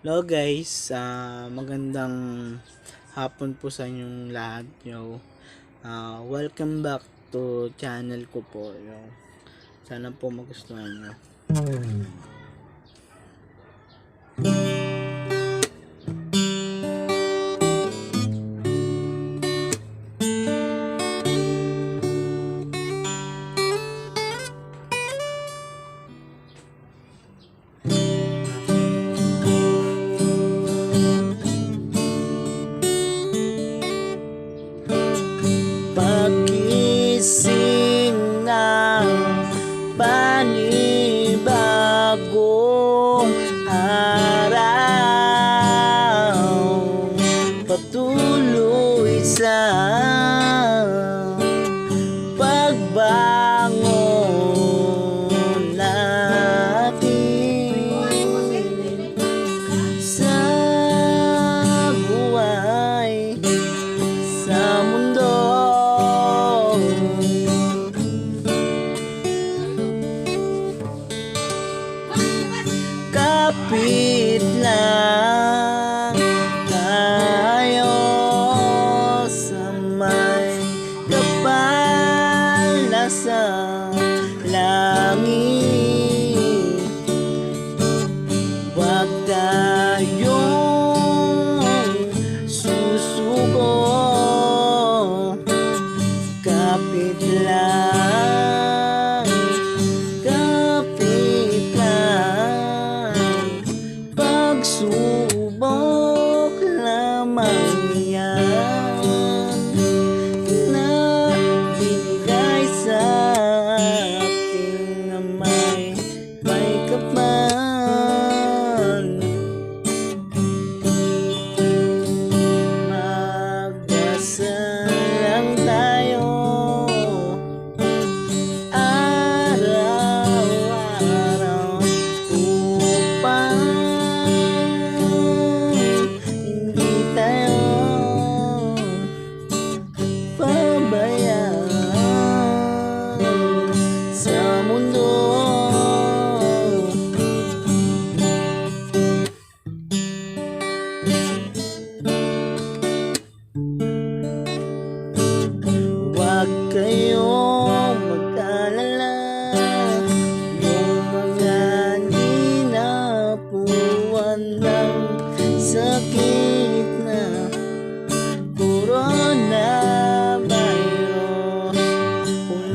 Hello guys, ah, magandang hapon po sa inyong lahat yo. Ah, welcome back to channel ko po yo. Sana po magustuhan nyo. Patuloy sa pagbangon natin Sa buhay sa mundo. Kapit sun. takbuhan ng sakit.